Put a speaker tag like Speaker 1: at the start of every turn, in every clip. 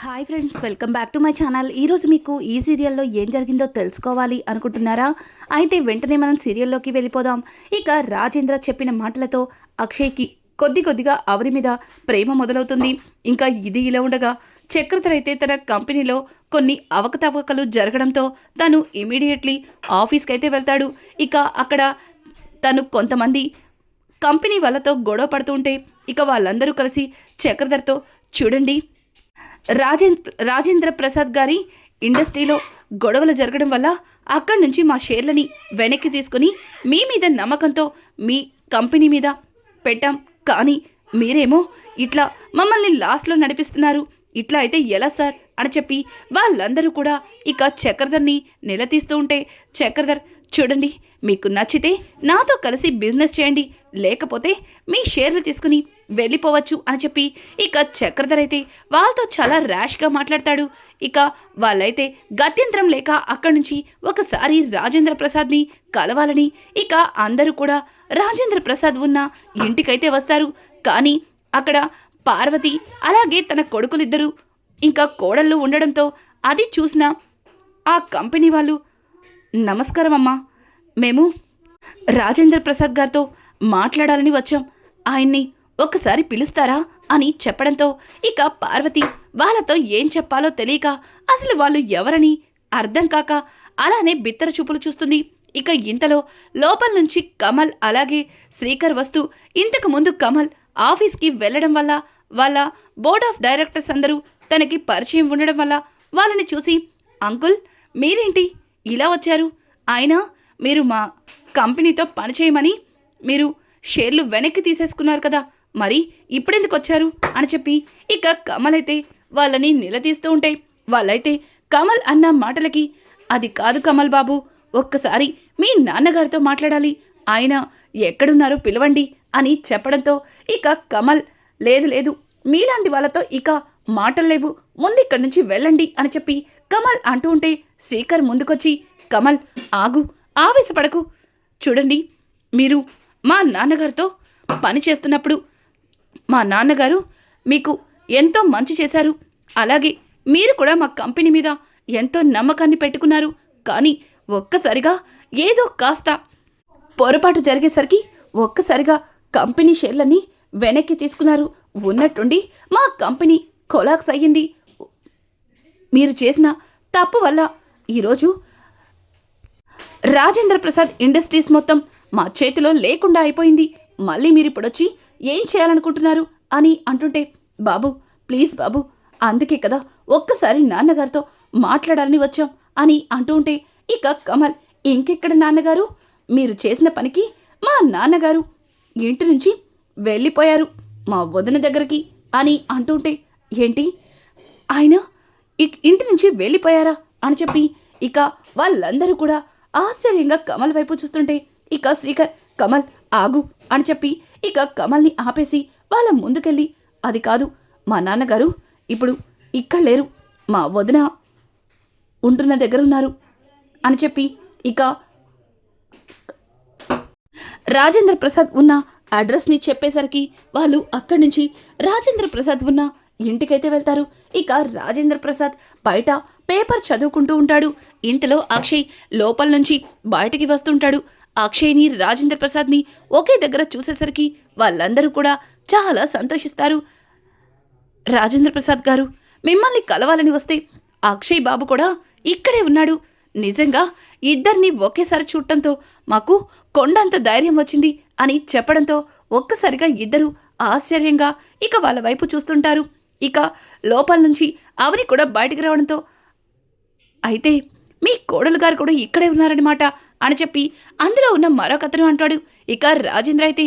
Speaker 1: Hi friends welcome back to my channel ఈరోజు మీకు ఈ సీరియల్లో ఏం జరిగిందో తెలుసుకోవాలి అనుకుంటున్నారా? అయితే వెంటనే మనం సీరియల్లోకి వెళ్ళిపోదాం. ఇక రాజేంద్ర చెప్పిన మాటలతో అక్షయ్కి కొద్ది కొద్దిగా అవరి మీద ప్రేమ మొదలవుతుంది. ఇంకా ఇది ఇలా ఉండగా చక్రధర్ అయితే తన కంపెనీలో కొన్ని అవకతవకలు జరగడంతో తను ఇమీడియట్లీ ఆఫీస్కి అయితే వెళ్తాడు. ఇక అక్కడ తను కొంతమంది కంపెనీ వాళ్ళతో గొడవ పడుతుంటే ఇక వాళ్ళందరూ కలిసి చక్రధర్తో చూడండి రాజేంద్ర రాజేంద్ర ప్రసాద్ గారి ఇండస్ట్రీలో గొడవలు జరగడం వల్ల అక్కడి నుంచి మా షేర్లని వెనక్కి తీసుకుని మీ మీద నమ్మకంతో మీ కంపెనీ మీద పెట్టాం. కానీ మీరేమో ఇట్లా మమ్మల్ని లాస్ట్లో నడిపిస్తున్నారు. ఇట్లా అయితే ఎలా సార్? అని చెప్పి వాళ్ళందరూ కూడా ఇక చక్రధర్ని నిలదీస్తూ ఉంటే చక్రధర్ చూడండి మీకు నచ్చితే నాతో కలిసి బిజినెస్ చేయండి. లేకపోతే మీ షేర్లు తీసుకుని వెళ్ళిపోవచ్చు అని చెప్పి ఇక చక్రధర్ అయితే వాళ్ళతో చాలా ర్యాష్గా మాట్లాడతాడు. ఇక వాళ్ళైతే గత్యంతరం లేక అక్కడి నుంచి ఒకసారి రాజేంద్ర ప్రసాద్ని కలవాలని ఇక అందరూ కూడా రాజేంద్ర ప్రసాద్ ఉన్న ఇంటికైతే వస్తారు. కానీ అక్కడ పార్వతి అలాగే తన కొడుకులిద్దరూ ఇంకా కోడళ్ళు ఉండడంతో అది చూసిన ఆ కంపెనీ వాళ్ళు నమస్కారం అమ్మా మేము రాజేంద్ర ప్రసాద్ గారితో మాట్లాడాలని వచ్చాం. ఆయన్ని ఒకసారి పిలుస్తారా అని చెప్పడంతో ఇక పార్వతి వాళ్ళతో ఏం చెప్పాలో తెలియక అసలు వాళ్ళు ఎవరని అర్థం కాక అలానే బిత్తర చూపులు చూస్తుంది. ఇక ఇంతలో లోపల నుంచి కమల్ అలాగే శ్రీకర్ వస్తూ ఇంతకు ముందు కమల్ ఆఫీస్కి వెళ్ళడం వల్ల వాళ్ళ బోర్డ్ ఆఫ్ డైరెక్టర్స్ అందరూ తనకి పరిచయం ఉండడం వల్ల వాళ్ళని చూసి అంకుల్ మీరేంటి? ఇలా వచ్చారు? అయినా మీరు మా కంపెనీతో పనిచేయమని మీరు షేర్లు వెనక్కి తీసేసుకున్నారు కదా మరి ఇప్పుడెందుకు వచ్చారు? అని చెప్పి ఇక కమల్ అయితే వాళ్ళని నిలదీస్తూ ఉంటే వాళ్ళైతే కమల్ అన్న మాటలకి అది కాదు కమల్ బాబు ఒక్కసారి మీ నాన్నగారితో మాట్లాడాలి. ఆయన ఎక్కడున్నారో పిలవండి అని చెప్పడంతో ఇక కమల్ లేదు లేదు మీలాంటి వాళ్ళతో ఇక మాటలు లేవు ముందు ఇక్కడి నుంచి వెళ్ళండి అని చెప్పి కమల్ అంటూ ఉంటే శ్రీకర్ ముందుకొచ్చి కమల్ ఆగు ఆవేశపడకు. చూడండి మీరు మా నాన్నగారితో పని చేస్తున్నప్పుడు మా నాన్నగారు మీకు ఎంతో మంచి చేశారు. అలాగే మీరు కూడా మా కంపెనీ మీద ఎంతో నమ్మకాన్ని పెట్టుకున్నారు. కానీ ఒక్కసారిగా ఏదో కాస్త పొరపాటు జరిగేసరికి ఒక్కసారిగా కంపెనీ షేర్లన్నీ వెనక్కి తీసుకున్నారు. ఉన్నట్టుండి మా కంపెనీ కొలాక్స్ అయ్యింది. మీరు చేసిన తప్పు వల్ల ఈరోజు రాజేంద్ర ప్రసాద్ ఇండస్ట్రీస్ మొత్తం మా చేతిలో లేకుండా అయిపోయింది. మళ్ళీ మీరు ఇప్పుడొచ్చి ఏం చేయాలనుకుంటున్నారు? అని అంటుంటే బాబు ప్లీజ్ బాబు అందుకే కదా ఒక్కసారి నాన్నగారితో మాట్లాడాలని వచ్చాం అని అంటూ ఉంటే ఇక కమల్ ఇంకెక్కడ నాన్నగారు? మీరు చేసిన పనికి మా నాన్నగారు ఇంటి నుంచి వెళ్ళిపోయారు మా వదిన దగ్గరికి అని అంటుంటే ఏంటి? ఆయన ఇంటి నుంచి వెళ్ళిపోయారా? అని చెప్పి ఇక వాళ్ళందరూ కూడా ఆశ్చర్యంగా కమల్ వైపు చూస్తుంటే ఇక శ్రీకర్ కమల్ ఆగు అని చెప్పి ఇక కమల్ని ఆపేసి వాళ్ళ ముందుకెళ్ళి అది కాదు మా నాన్నగారు ఇప్పుడు ఇక్కడ లేరు మా వదిన ఉంటున్న దగ్గర ఉన్నారు అని చెప్పి ఇక రాజేంద్ర ప్రసాద్ ఉన్న అడ్రస్ని చెప్పేసరికి వాళ్ళు అక్కడి నుంచి రాజేంద్ర ప్రసాద్ ఉన్న ఇంటికైతే వెళ్తారు. ఇక రాజేంద్ర ప్రసాద్ బయట పేపర్ చదువుకుంటూ ఉంటాడు. ఇంతలో అక్షయ్ లోపల నుంచి బయటికి వస్తుంటాడు. అక్షయ్ని రాజేంద్ర ప్రసాద్ని ఒకే దగ్గర చూసేసరికి వాళ్ళందరూ కూడా చాలా సంతోషిస్తారు. రాజేంద్ర ప్రసాద్ గారు మిమ్మల్ని కలవాలని వస్తే అక్షయ్ బాబు కూడా ఇక్కడే ఉన్నాడు. నిజంగా ఇద్దరిని ఒకేసారి చూడటంతో మాకు కొండంత ధైర్యం వచ్చింది అని చెప్పడంతో ఒక్కసారిగా ఇద్దరు ఆశ్చర్యంగా ఇక వాళ్ళ వైపు చూస్తుంటారు. ఇక లోపల నుంచి అవని కూడా బయటికి రావడంతో అయితే మీ కోడలు గారు కూడా ఇక్కడే ఉన్నారనమాట అని చెప్పి అందులో ఉన్న మరొకతను అంటాడు. ఇక రాజేంద్ర అయితే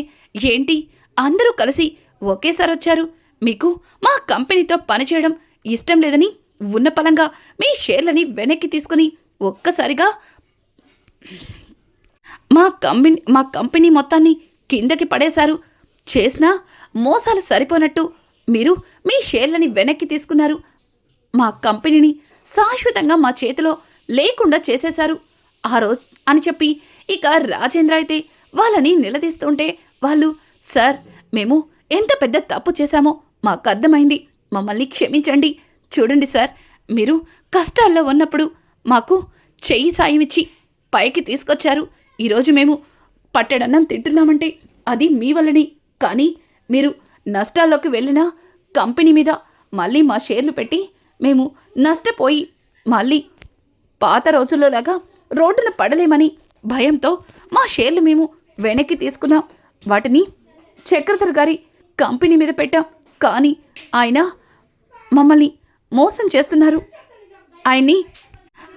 Speaker 1: ఏంటి? అందరూ కలిసి ఒకేసారి వచ్చారు. మీకు మా కంపెనీతో పనిచేయడం ఇష్టం లేదని ఉన్న పలంగా మీ షేర్లని వెనక్కి తీసుకుని ఒక్కసారిగా మా కంపెనీ మా కంపెనీ మొత్తాన్ని కిందకి పడేశారు. చేసిన మోసాలు సరిపోనట్టు మీరు మీ షేర్లని వెనక్కి తీసుకున్నారు. మా కంపెనీని శాశ్వతంగా మా చేతిలో లేకుండా చేసేశారు. ఆ రోజు అని చెప్పి ఇక రాజేంద్ర అయితే వాళ్ళని నిలదీస్తుంటే వాళ్ళు సార్ మేము ఎంత పెద్ద తప్పు చేశామో మాకు అర్థమైంది. మమ్మల్ని క్షమించండి. చూడండి సార్ మీరు కష్టాల్లో ఉన్నప్పుడు మాకు చెయ్యి సాయం ఇచ్చి పైకి తీసుకొచ్చారు. ఈరోజు మేము పట్టెడన్నం తింటున్నామంటే అది మీ వల్లనే. కానీ మీరు నష్టాల్లోకి వెళ్ళిన కంపెనీ మీద మళ్ళీ మా షేర్లు పెట్టి మేము నష్టపోయి మళ్ళీ పాత రోజుల్లోలాగా రోడ్డున పడలేమని భయంతో మా షేర్లు మేము వెనక్కి తీసుకున్నాం. వాటిని చక్రధర్ గారి కంపెనీ మీద పెట్టాం. కానీ ఆయన మమ్మల్ని మోసం చేస్తున్నారు. ఆయన్ని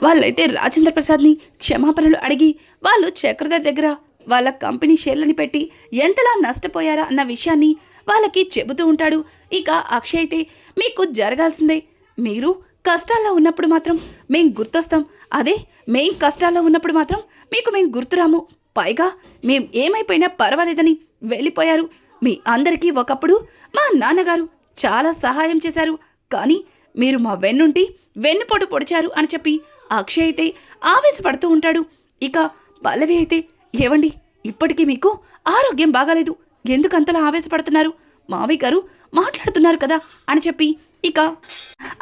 Speaker 1: వాళ్ళైతే రాజేంద్ర ప్రసాద్ని క్షమాపణలు అడిగి వాళ్ళు చక్రధర్ దగ్గర వాళ్ళ కంపెనీ షేర్లని పెట్టి ఎంతలా నష్టపోయారా అన్న విషయాన్ని వాళ్ళకి చెబుతూ ఉంటాడు. ఇక అక్షయ్ అయితే మీకు జరగాల్సిందే. మీరు కష్టాల్లో ఉన్నప్పుడు మాత్రం మేం గుర్తొస్తాం. అదే మేం కష్టాల్లో ఉన్నప్పుడు మాత్రం మీకు మేం గుర్తురాము. పైగా మేం ఏమైపోయినా పర్వాలేదని వెళ్ళిపోయారు. మీ అందరికీ ఒకప్పుడు మా నాన్నగారు చాలా సహాయం చేశారు. కానీ మీరు మా వెన్నుంటి వెన్నుపోటు పొడిచారు అని చెప్పి అక్షయ్ అయితే ఆవేశపడుతూ ఉంటాడు. ఇక పల్లవి అయితే ఏవండి ఇప్పటికీ మీకు ఆరోగ్యం బాగాలేదు. ఎందుకంతలా ఆవేశపడుతున్నారు? మావి గారు మాట్లాడుతున్నారు కదా అని చెప్పి ఇక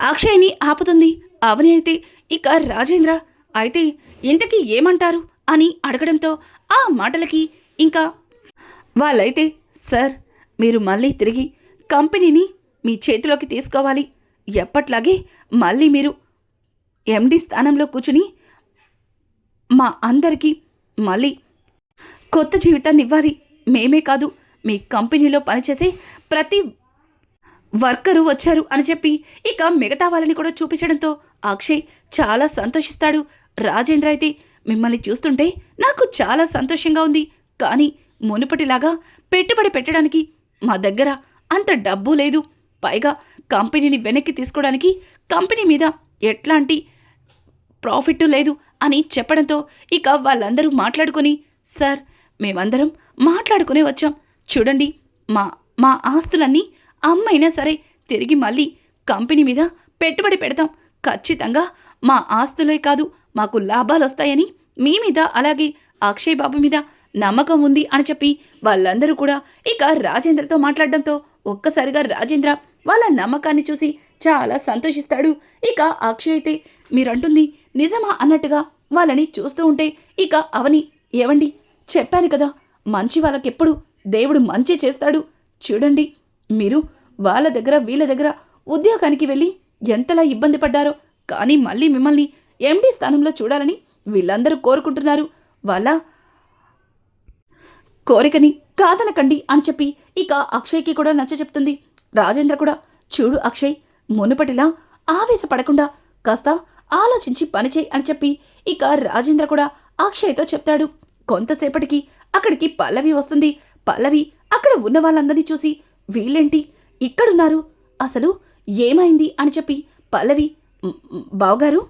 Speaker 1: అక్షయ్ని ఆపుతుంది. అవని అయితే ఇక రాజేంద్ర అయితే ఇంతకీ ఏమంటారు? అని అడగడంతో ఆ మాటలకి ఇంకా వాళ్ళైతే సార్ మీరు మళ్ళీ తిరిగి కంపెనీని మీ చేతిలోకి తీసుకోవాలి. ఎప్పట్లాగే మళ్ళీ మీరు ఎండి స్థానంలో కూర్చుని మా అందరికీ మళ్ళీ కొత్త జీవితాన్ని ఇవ్వాలి. మేమే కాదు మీ కంపెనీలో పనిచేసే ప్రతి వర్కరు వచ్చారు అని చెప్పి ఇక మిగతా వాళ్ళని కూడా చూపించడంతో అక్షయ్ చాలా సంతోషిస్తాడు. రాజేంద్ర అయితే మిమ్మల్ని చూస్తుంటే నాకు చాలా సంతోషంగా ఉంది. కానీ మునుపటిలాగా పెట్టుబడి పెట్టడానికి మా దగ్గర అంత డబ్బు లేదు. పైగా కంపెనీని వెనక్కి తీసుకోవడానికి కంపెనీ మీద ఎట్లాంటి ప్రాఫిట్ లేదు అని చెప్పడంతో ఇక వాళ్ళందరూ మాట్లాడుకొని సార్ మేమందరం మాట్లాడుకునే వచ్చాం. చూడండి మా మా ఆస్తులన్నీ అమ్మైనా సరే తిరిగి మళ్ళీ కంపెనీ మీద పెట్టుబడి పెడతాం. ఖచ్చితంగా మా ఆస్తులే కాదు మాకు లాభాలు వస్తాయని మీ మీద అలాగే అక్షయ్ బాబు మీద నమ్మకం ఉంది అని చెప్పి వాళ్ళందరూ కూడా ఇక రాజేంద్రతో మాట్లాడడంతో ఒక్కసారిగా రాజేంద్ర వాళ్ళ నమ్మకాన్ని చూసి చాలా సంతోషిస్తాడు. ఇక అక్షయ్ అయితే మీరంటుంది నిజమా? అన్నట్టుగా వాళ్ళని చూస్తూ ఉంటే ఇక అవని ఏవండి? చెప్పాను కదా మంచి వాళ్ళకెప్పుడు దేవుడు మంచి చేస్తాడు. చూడండి మీరు వాళ్ళ దగ్గర వీళ్ళ దగ్గర ఉద్యోగానికి వెళ్ళి ఎంతలా ఇబ్బంది పడ్డారో కానీ మళ్ళీ మిమ్మల్ని ఎండీ స్థానంలో చూడాలని వీళ్ళందరూ కోరుకుంటున్నారు. వాళ్ళ కోరికని కాదనకండి అని చెప్పి ఇక అక్షయ్కి కూడా నచ్చ చెప్తుంది. రాజేంద్ర కూడా చూడు అక్షయ్ మునుపటిలా ఆవేశపడకుండా కాస్త ఆలోచించి పనిచేయి అని చెప్పి ఇక రాజేంద్ర కూడా అక్షయ్తో చెప్తాడు. కొంతసేపటికి అక్కడికి పల్లవి వస్తుంది. పల్లవి అక్కడ ఉన్న వాళ్ళందరినీ చూసి వీళ్ళేంటి? ఇక్కడున్నారు. అసలు ఏమైంది? అని చెప్పి పల్లవి బావగారు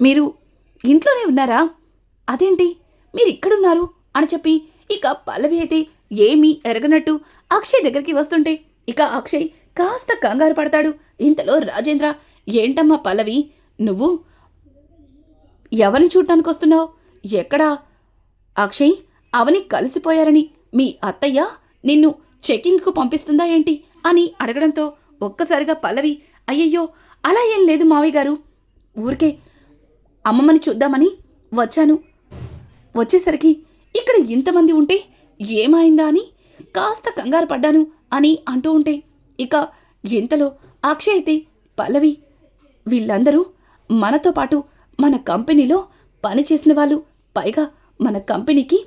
Speaker 1: మీరు ఇంట్లోనే ఉన్నారా? అదేంటి? మీరు ఇక్కడున్నారు అని చెప్పి ఇక పల్లవి అయితే ఏమీ ఎరగనట్టు అక్షయ్ దగ్గరికి వస్తుంటే ఇక అక్షయ్ కాస్త కంగారు పడతాడు. ఇంతలో రాజేంద్ర ఏంటమ్మా పల్లవి నువ్వు ఎవరిని చూడటానికి వస్తున్నావు? ఎక్కడా? అక్షయ్ అవని కలిసిపోయారని మీ అత్తయ్య నిన్ను చెకింగ్కు పంపిస్తుందా ఏంటి? అని అడగడంతో ఒక్కసారిగా పల్లవి అయ్యయ్యో అలా ఏం లేదు మావయ్య గారు. ఊరికే అమ్మమ్మని చూద్దామని వచ్చాను. వచ్చేసరికి ఇక్కడ ఇంతమంది ఉంటే ఏమైందా అని కాస్త కంగారు పడ్డాను అని అంటూ ఉంటే ఇక ఇంతలో అక్షయ్ అయితే పల్లవి వీళ్ళందరూ మనతో పాటు మన కంపెనీలో పనిచేసిన వాళ్ళు. పైగా మన కంపెనీకి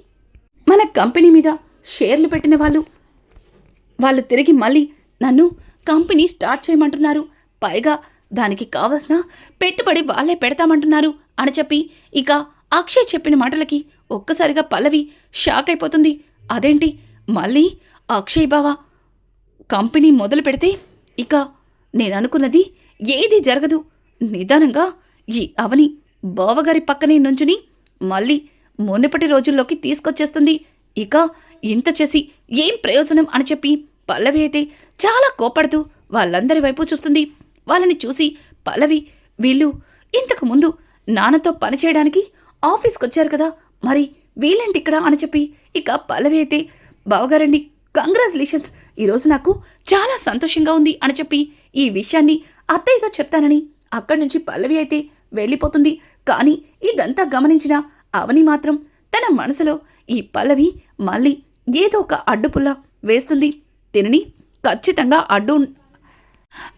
Speaker 1: మన కంపెనీ మీద షేర్లు పెట్టిన వాళ్ళు. వాళ్ళు తిరిగి మళ్ళీ నన్ను కంపెనీ స్టార్ట్ చేయమంటున్నారు. పైగా దానికి కావలసిన పెట్టుబడి వాళ్ళే పెడతామంటున్నారు అని చెప్పి ఇక అక్షయ్ చెప్పిన మాటలకి ఒక్కసారిగా పల్లవి షాక్ అయిపోతుంది. అదేంటి? మళ్ళీ అక్షయ్ బావ కంపెనీ మొదలు పెడితే ఇక నేను అనుకున్నది ఏది జరగదు. నిదానంగా ఈ అవని బావగారి పక్కనే నుంచుని మళ్ళీ మునుపటి రోజుల్లోకి తీసుకొచ్చేస్తుంది. ఇక ఇంత చేసి ఏం ప్రయోజనం అని చెప్పి పల్లవి అయితే చాలా కోపడుతూ వాళ్ళందరి వైపు చూస్తుంది. వాళ్ళని చూసి పల్లవి వీళ్ళు ఇంతకు ముందు నాన్నతో పనిచేయడానికి ఆఫీస్కి వచ్చారు కదా మరి వీళ్ళేంటి ఇక్కడ అని చెప్పి ఇక పల్లవి అయితే బావగారండి కంగ్రాచులేషన్స్ ఈరోజు నాకు చాలా సంతోషంగా ఉంది అని చెప్పి ఈ విషయాన్ని అత్తయ్యతో చెప్తానని అక్కడి నుంచి పల్లవి అయితే వెళ్ళిపోతుంది. కానీ ఇదంతా గమనించిన అవని మాత్రం తన మనసులో ఈ పల్లవి మళ్ళీ ఏదో ఒక అడ్డుపుల్ల వేస్తుంది. తినని ఖచ్చితంగా అడ్డు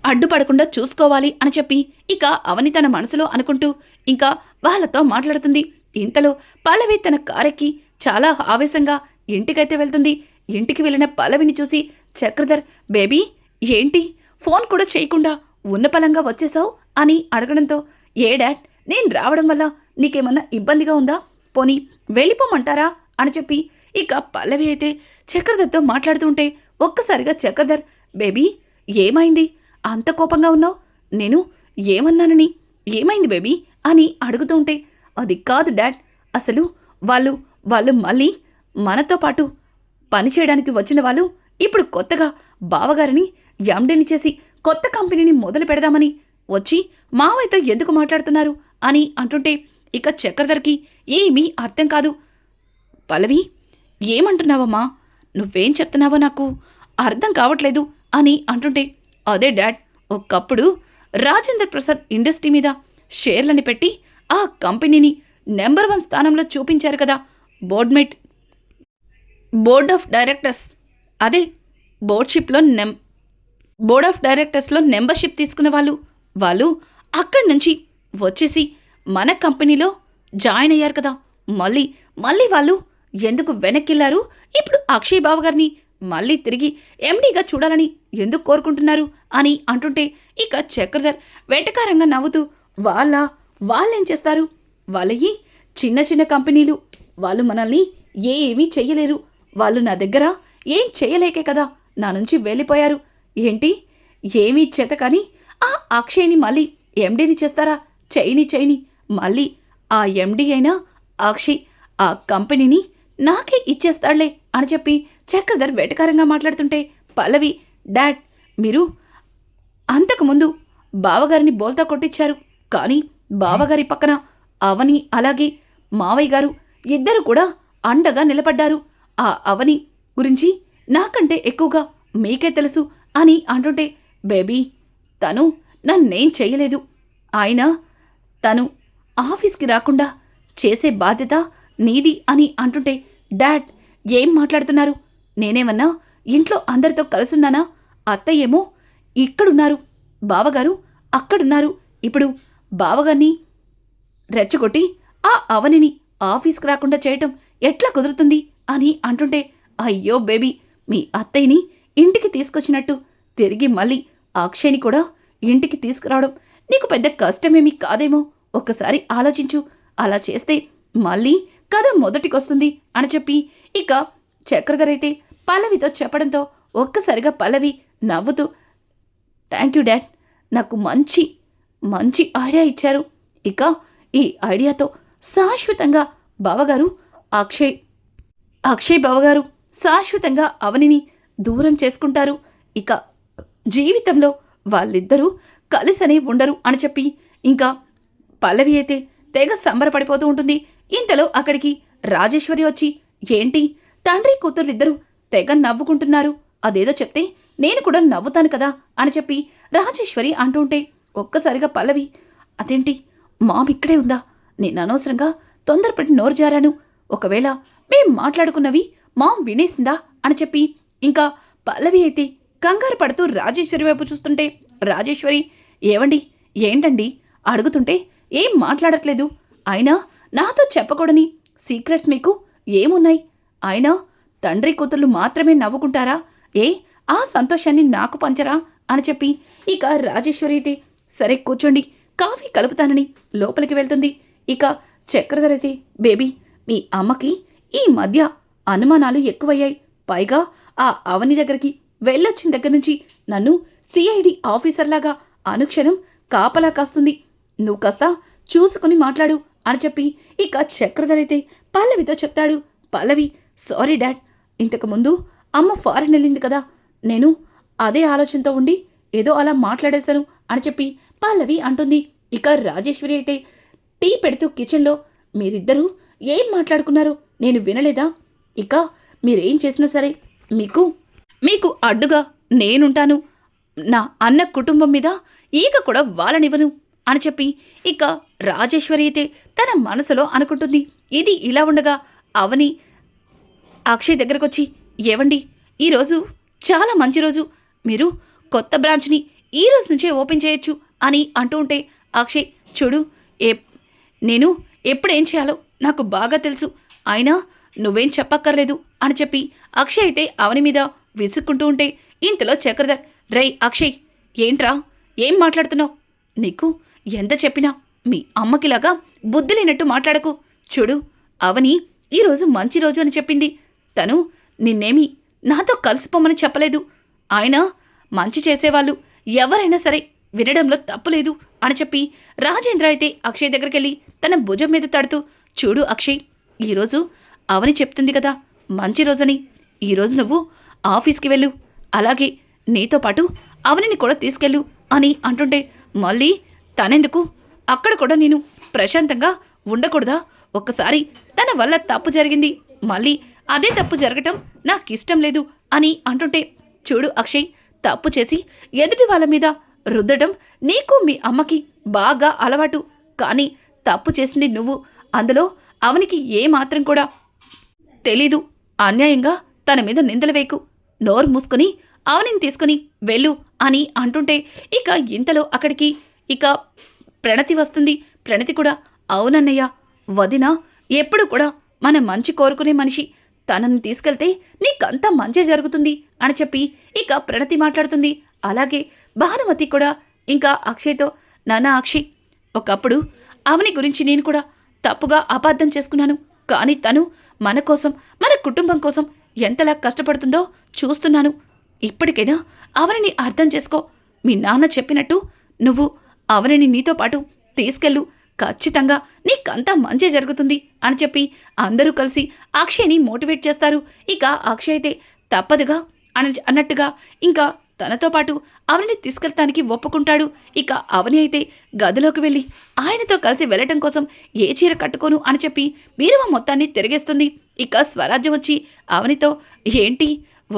Speaker 1: అడ్డుపడకుండా చూసుకోవాలి అని చెప్పి ఇక అవని తన మనసులో అనుకుంటూ ఇంకా వాళ్ళతో మాట్లాడుతుంది. ఇంతలో పల్లవి తన కారెక్కి చాలా ఆవేశంగా ఇంటికైతే వెళ్తుంది. ఇంటికి వెళ్ళిన పల్లవిని చూసి చక్రధర్ బేబీ ఏంటి? ఫోన్ కూడా చేయకుండా ఉన్న పలంగా వచ్చేసావు? అని అడగడంతో ఏ డాడ్ నేను రావడం వల్ల నీకేమన్నా ఇబ్బందిగా ఉందా? పోనీ వెళ్ళిపోమంటారా? అని చెప్పి ఇక పల్లవి అయితే చక్రధర్తో మాట్లాడుతుంటే ఒక్కసారిగా చక్రధర్ బేబీ ఏమైంది? అంత కోపంగా ఉన్నావు? నేను ఏమన్నానని? ఏమైంది బేబీ? అని అడుగుతుంటే అది కాదు డాడ్ అసలు వాళ్ళు వాళ్ళు మళ్ళీ మనతో పాటు పని చేయడానికి వచ్చిన వాళ్ళు ఇప్పుడు కొత్తగా బావగారిని ఎండిని చేసి కొత్త కంపెనీని మొదలు పెడదామని వచ్చి మావయ్యతో ఎందుకు మాట్లాడుతున్నారు? అని అంటుంటే ఇక చక్రధర్కి ఏమీ అర్థం కాదు. పల్లవి ఏమంటున్నావమ్మా? నువ్వేం చెప్తున్నావో నాకు అర్థం కావట్లేదు అని అంటుంటే అదే డాడ్ ఒకప్పుడు రాజేంద్ర ప్రసాద్ ఇండస్ట్రీ మీద షేర్లని పెట్టి ఆ కంపెనీని నెంబర్ వన్ స్థానంలో చూపించారు కదా బోర్డ్మేట్ బోర్డ్ ఆఫ్ డైరెక్టర్స్. అదే బోర్డ్షిప్లో నెం బోర్డ్ ఆఫ్ డైరెక్టర్స్లో మెంబర్షిప్ తీసుకున్న వాళ్ళు వాళ్ళు అక్కడి నుంచి వచ్చేసి మన కంపెనీలో జాయిన్ అయ్యారు కదా మళ్ళీ మళ్ళీ వాళ్ళు ఎందుకు వెనక్కిల్లారు ఇప్పుడు అక్షయ్ బావగారిని మళ్ళీ తిరిగి ఎండీగా చూడాలని ఎందుకు కోరుకుంటున్నారు అని అంటుంటే ఇక చక్రధర్ వెటకారంగా నవ్వుతూ వాళ్ళ వాళ్ళేం చేస్తారు? వాళ్ళయి చిన్న చిన్న కంపెనీలు. వాళ్ళు మనల్ని ఏమీ చెయ్యలేరు. వాళ్ళు నా దగ్గర ఏం చేయలేకే కదా. నా నుంచి వెళ్ళిపోయారు. ఏంటి? ఏమీ చేత కానీ ఆ అక్షయ్ని మళ్ళీ ఎండీని చేస్తారా? చేయని చేయని మళ్ళీ ఆ ఎండీ అయినా అక్షయ్ ఆ కంపెనీని నాకే ఇచ్చేస్తాడులే అని చెప్పి చక్రధర్ వెటకారంగా మాట్లాడుతుంటే పల్లవి డాడ్ మీరు అంతకుముందు బావగారిని బోల్తా కొట్టించారు కానీ బావగారి పక్కన అవని అలాగే మావయ్య గారు ఇద్దరు కూడా అండగా నిలబడ్డారు. ఆ అవని గురించి నాకంటే ఎక్కువగా మీకే తెలుసు అని అంటుంటే బేబీ తను నన్నేం చేయలేదు. ఆయన తను ఆఫీస్కి రాకుండా చేసే బాధ్యత నీది అని అంటుంటే డాడ్ ఏం మాట్లాడుతున్నారు? నేనేమన్నా ఇంట్లో అందరితో కలుసున్నానా? అత్తయ్యేమో ఇక్కడున్నారు. బావగారు అక్కడున్నారు. ఇప్పుడు బావగారిని రెచ్చగొట్టి ఆ అవనిని ఆఫీస్కి రాకుండా చేయటం ఎట్లా కుదురుతుంది? అని అంటుంటే అయ్యో బేబీ మీ అత్తయ్యని ఇంటికి తీసుకొచ్చినట్టు తిరిగి మళ్ళీ అక్షయ్ని కూడా ఇంటికి తీసుకురావడం నీకు పెద్ద కష్టమేమీ కాదేమో? ఒక్కసారి ఆలోచించు. అలా చేస్తే మళ్ళీ కథ మొదటికొస్తుంది అని చెప్పి ఇక చక్రధర్ అయితే పల్లవితో చెప్పడంతో ఒక్కసారిగా పల్లవి నవ్వుతూ థ్యాంక్ యూ డాడ్ నాకు మంచి మంచి ఐడియా ఇచ్చారు. ఇక ఈ ఐడియాతో శాశ్వతంగా బావగారు అక్షయ్ అక్షయ్ బావగారు శాశ్వతంగా అవనిని దూరం చేసుకుంటారు. ఇక జీవితంలో వాళ్ళిద్దరూ కలిసనే ఉండరు అని చెప్పి ఇంకా పల్లవి అయితే తెగ సంబరపడిపోతూ ఉంటుంది. ఇంతలో అక్కడికి రాజేశ్వరి వచ్చి ఏంటి? తండ్రి కూతుర్లిద్దరూ తెగ నవ్వుకుంటున్నారు. అదేదో చెప్తే నేను కూడా నవ్వుతాను కదా అని చెప్పి రాజేశ్వరి అంటుంటే ఒక్కసారిగా పల్లవి అదేంటి? మామ్ ఇక్కడే ఉందా? నేను అనవసరంగా తొందరపడి నోరు జారాను. ఒకవేళ మేం మాట్లాడుకున్నవి మామ్ వినేసిందా? అని చెప్పి ఇంకా పల్లవి అయితే కంగారు పడుతూ రాజేశ్వరి వైపు చూస్తుంటే రాజేశ్వరి ఏవండి? ఏంటండి? అడుగుతుంటే ఏం మాట్లాడట్లేదు. అయినా నాతో చెప్పకూడని సీక్రెట్స్ మీకు ఏమున్నాయి? అయినా తండ్రి కూతుర్లు మాత్రమే నవ్వుకుంటారా? ఏ ఆ సంతోషాన్ని నాకు పంచరా? అని చెప్పి ఇక రాజేశ్వరి అయితే సరే కూర్చోండి కాఫీ కలుపుతానని లోపలికి వెళ్తుంది. ఇక చక్రధర్ బేబీ మీ అమ్మకి ఈ మధ్య అనుమానాలు ఎక్కువయ్యాయి. పైగా ఆ అవని దగ్గరికి వెళ్ళొచ్చిన దగ్గర నుంచి నన్ను సిఐడి ఆఫీసర్లాగా అనుక్షణం కాపలా కాస్తుంది. నువ్వు కాస్త చూసుకుని మాట్లాడు అని చెప్పి ఇక చక్రధరైతే అయితే పల్లవితో చెప్తాడు పల్లవి సారీ డాడ్ ఇంతకుముందు అమ్మ ఫారెన్ వెళ్ళింది కదా. నేను అదే ఆలోచనతో ఉండి ఏదో అలా మాట్లాడేశాను అని చెప్పి పల్లవి అంటుంది. ఇక రాజేశ్వరి అయితే టీ పెడుతూ కిచెన్లో మీరిద్దరూ ఏం మాట్లాడుకున్నారో నేను వినలేదా? ఇక మీరేం చేసినా సరే మీకు మీకు అడ్డుగా నేనుంటాను. నా అన్న కుటుంబం మీద ఈక కూడా వాళ్ళనివ్వను అని చెప్పి ఇక రాజేశ్వరి అయితే తన మనసులో అనుకుంటుంది. ఇది ఇలా ఉండగా అవని అక్షయ్ దగ్గరకొచ్చి ఏవండి ఈరోజు చాలా మంచి రోజు. మీరు కొత్త బ్రాంచ్ని ఈ రోజు నుంచే ఓపెన్ చేయొచ్చు అని అంటూ ఉంటే అక్షయ్ చూడు ఏ నేను ఎప్పుడేం చేయాలో నాకు బాగా తెలుసు. అయినా నువ్వేం చెప్పక్కర్లేదు అని చెప్పి అక్షయ్ అయితే అవని మీద విసుక్కుంటూ ఉంటే ఇంతలో చక్రధర్ రై అక్షయ్ ఏంట్రా? ఏం మాట్లాడుతున్నావు? నీకు ఎంత చెప్పినా మీ అమ్మకిలాగా బుద్ధి లేనట్టు మాట్లాడకు. చూడు అవని ఈరోజు మంచి రోజు అని చెప్పింది. తను నిన్నేమి నాతో కలిసిపోమని చెప్పలేదు. ఆయన మంచి చేసేవాళ్ళు ఎవరైనా సరే వినడంలో తప్పులేదు అని చెప్పి రాజేంద్ర అయితే అక్షయ్ దగ్గరికెళ్ళి తన భుజం మీద తడుతూ చూడు అక్షయ్ ఈరోజు అవని చెప్తుంది కదా మంచి రోజని. ఈరోజు నువ్వు ఆఫీస్కి వెళ్ళు అలాగే నీతో పాటు అవనిని కూడా తీసుకెళ్ళు అని అంటుంటే మళ్ళీ తనెందుకు? అక్కడ కూడా నేను ప్రశాంతంగా ఉండకూడదా? ఒక్కసారి తన వల్ల తప్పు జరిగింది. మళ్ళీ అదే తప్పు జరగటం నాకు ఇష్టం లేదు అని అంటుంటే చూడు అక్షయ్ తప్పు చేసి ఎదుటి వాళ్ళ మీద రుద్దడం నీకు మీ అమ్మకి బాగా అలవాటు. కానీ తప్పు చేసింది నువ్వు. అందులో అవనికి ఏమాత్రం కూడా తెలీదు. అన్యాయంగా తన మీద నిందలు వేకు. నోరు మూసుకుని అవనిని తీసుకుని వెళ్ళు అని అంటుంటే ఇక ఇంతలో అక్కడికి ఇక ప్రణతి వస్తుంది. ప్రణతి కూడా అవునన్నయ్య వదిన ఎప్పుడు కూడా మన మంచి కోరుకునే మనిషి. తనని తీసుకెళ్తే నీకంతా మంచి జరుగుతుంది అని చెప్పి ఇక ప్రణతి మాట్లాడుతుంది. అలాగే భానుమతి కూడా ఇంకా అక్షయ్తో నాన్న అక్షయ్ ఒకప్పుడు అవని గురించి నేను కూడా తప్పుగా అపార్థం చేసుకున్నాను. కానీ తను మన కోసం మన కుటుంబం కోసం ఎంతలా కష్టపడుతుందో చూస్తున్నాను. ఇప్పటికైనా అవనిని అర్థం చేసుకో. మీ నాన్న చెప్పినట్టు నువ్వు అవనిని నీతో పాటు తీసుకెళ్ళు. ఖచ్చితంగా నీకంతా మంచి జరుగుతుంది అని చెప్పి అందరూ కలిసి అక్షయ్ని మోటివేట్ చేస్తారు. ఇక అక్షయ్ అయితే తప్పదుగా అని అన్నట్టుగా ఇంకా తనతో పాటు అవనిని తీసుకెళ్తానికి ఒప్పుకుంటాడు. ఇక అవని అయితే గదిలోకి వెళ్ళి ఆయనతో కలిసి వెళ్ళటం కోసం ఏ చీర కట్టుకోను అని చెప్పి బీరువా మొత్తాన్ని తిరిగేస్తుంది. ఇక స్వరాజ్యం వచ్చి అవనితో ఏంటి?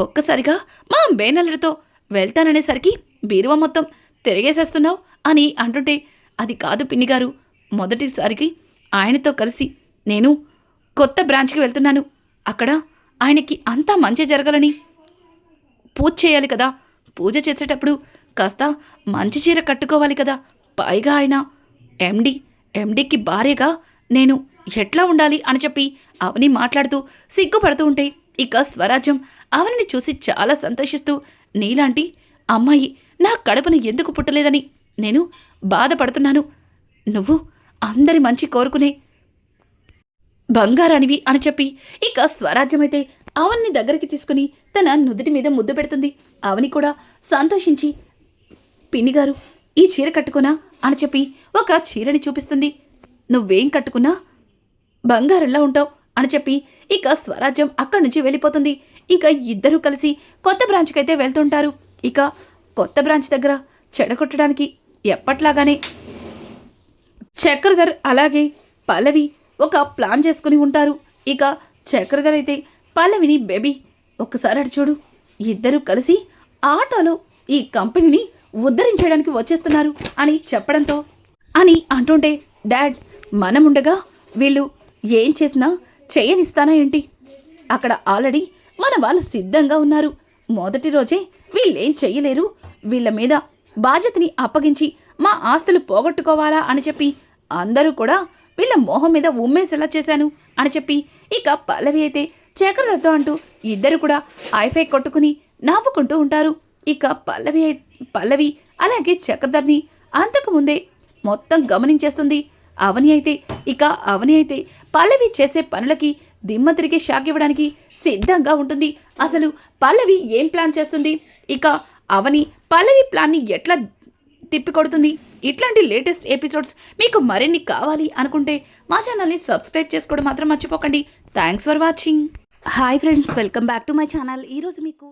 Speaker 1: ఒక్కసారిగా మా బేనల్లరితో వెళ్తాననేసరికి బీరువా మొత్తం తిరిగేసేస్తున్నావు అని అంటుంటే అది కాదు పిన్నిగారు. మొదటిసారికి ఆయనతో కలిసి నేను కొత్త బ్రాంచ్కి వెళ్తున్నాను. అక్కడ ఆయనకి అంతా మంచి జరగాలని. పూజ చేయాలి కదా. పూజ చేసేటప్పుడు కాస్త మంచి చీర కట్టుకోవాలి కదా. పైగా ఆయన ఎండి ఎండికి భార్యగా నేను ఎట్లా ఉండాలి అని చెప్పి అవని మాట్లాడుతూ సిగ్గుపడుతూ ఉంటే ఇక స్వరాజ్యం అవనిని చూసి చాలా సంతోషిస్తూ నీలాంటి అమ్మాయి నా కడుపును ఎందుకు పుట్టలేదని నేను బాధపడుతున్నాను. నువ్వు అందరి మంచి కోరుకునే బంగారానివి అని చెప్పి ఇక స్వరాజ్యమైతే అవన్ని దగ్గరికి తీసుకుని తన నుదుటి మీద ముద్దు పెడుతుంది. అవని కూడా సంతోషించి పిన్నిగారు ఈ చీర కట్టుకున్నా అని చెప్పి ఒక చీరని చూపిస్తుంది. నువ్వేం కట్టుకున్నా? బంగారంలా ఉంటావు. అని చెప్పి ఇక స్వరాజ్యం అక్కడి నుంచి వెళ్ళిపోతుంది. ఇక ఇద్దరూ కలిసి కొత్త బ్రాంచ్కి అయితే వెళ్తుంటారు. ఇక కొత్త బ్రాంచ్ దగ్గర చెడగొట్టడానికి ఎప్పట్లాగానే. చక్రధర్ అలాగే పల్లవి ఒక ప్లాన్ చేసుకుని ఉంటారు. ఇక చక్రధర్ అయితే పల్లవిని బేబీ ఒక్కసారి అటు చూడు. ఇద్దరూ కలిసి ఆటోలో ఈ కంపెనీని ఉద్ధరించడానికి వచ్చేస్తున్నారు అని చెప్పడంతో అని అంటుంటే డాడ్ మనముండగా వీళ్ళు ఏం చేసినా చేయనిస్తానా ఏంటి? అక్కడ ఆల్రెడీ మన వాళ్ళు సిద్ధంగా ఉన్నారు. మొదటి రోజే వీళ్ళేం చెయ్యలేరు వీళ్ళ మీద బాధ్యతని అప్పగించి మా ఆస్తులు పోగొట్టుకోవాలా అని చెప్పి అందరూ కూడా వీళ్ళ మోహం మీద ఉమ్మేసేలా చేశాను అని చెప్పి ఇక పల్లవి అయితే చక్రధర్తో అంటూ ఇద్దరు కూడా ఐఫై కొట్టుకుని నవ్వుకుంటూ ఉంటారు. ఇక పల్లవి పల్లవి అలాగే చక్రధర్ని అంతకు ముందే మొత్తం గమనించేస్తుంది. అవని అయితే ఇక అవని అయితే పల్లవి చేసే పనులకి దిమ్మ తిరిగి షాక్ ఇవ్వడానికి సిద్ధంగా ఉంటుంది. అసలు పల్లవి ఏం ప్లాన్ చేస్తుంది? ఇక అవని పల్లవి ప్లాన్ని ఎట్లా తిప్పికొడుతుంది? ఇట్లాంటి లేటెస్ట్ ఎపిసోడ్స్ మీకు మరిన్ని కావాలి అనుకుంటే మా ఛానల్ని సబ్స్క్రైబ్ చేసుకోవడం మాత్రం మర్చిపోకండి. Thanks for watching. Hi friends welcome back to my channel. ఈరోజు మీకు